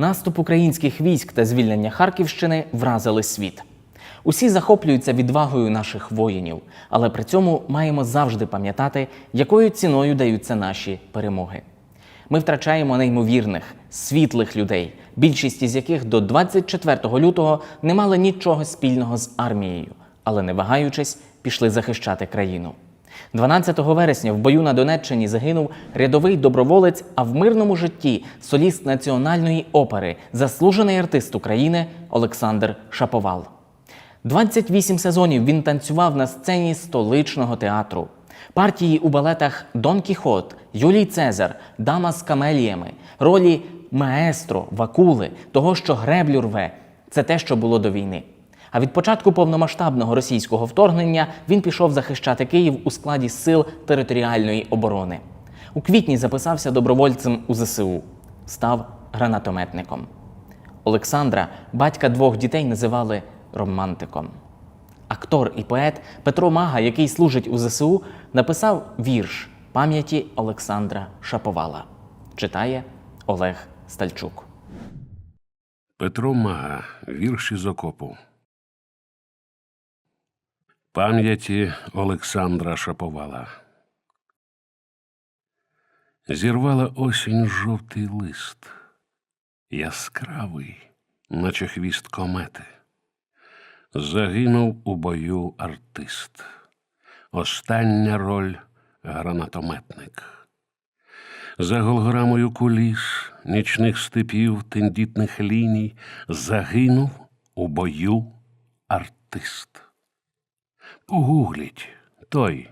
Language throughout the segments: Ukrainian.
Наступ українських військ та звільнення Харківщини вразили світ. Усі захоплюються відвагою наших воїнів, але при цьому маємо завжди пам'ятати, якою ціною даються наші перемоги. Ми втрачаємо неймовірних, світлих людей, більшість із яких до 24 лютого не мали нічого спільного з армією, але не вагаючись, пішли захищати країну. 12 вересня в бою на Донеччині загинув рядовий доброволець, а в мирному житті соліст національної опери, заслужений артист України Олександр Шаповал. 28 сезонів він танцював на сцені столичного театру. Партії у балетах Дон Кіхот, Юлій Цезар, Дама з камеліями, ролі маестро, вакули, того, що греблю рве це те, що було до війни. А від початку повномасштабного російського вторгнення він пішов захищати Київ у складі сил територіальної оборони. У квітні записався добровольцем у ЗСУ, став гранатометником. Олександра, батька двох дітей, називали романтиком. Актор і поет Петро Мага, який служить у ЗСУ, написав вірш пам'яті Олександра Шаповала. Читає Олег Стальчук. Петро Мага, вірші з окопу. Пам'яті Олександра Шаповала. Зірвала осінь жовтий лист, яскравий, наче хвіст комети. Загинув у бою артист. Остання роль гранатометник. За голграмою куліс, нічних степів, тендітних ліній загинув у бою артист. Погугліть той,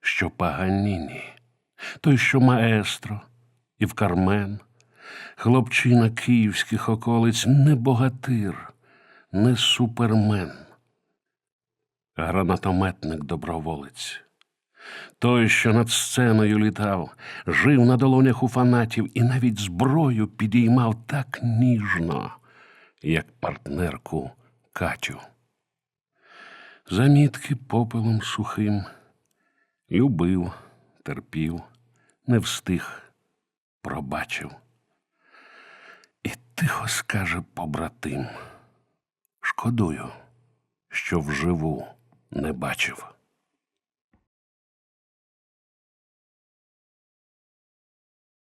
що Паганіні, той, що маестро, і в Кармен, хлопчина київських околиць, не богатир, не супермен, гранатометник доброволець. Той, що над сценою літав, жив на долонях у фанатів і навіть зброю підіймав так ніжно, як партнерку Катю. Замітки попелом сухим, любив, терпів, не встиг, пробачив. І тихо скаже побратим: Шкодую, що вживу не бачив.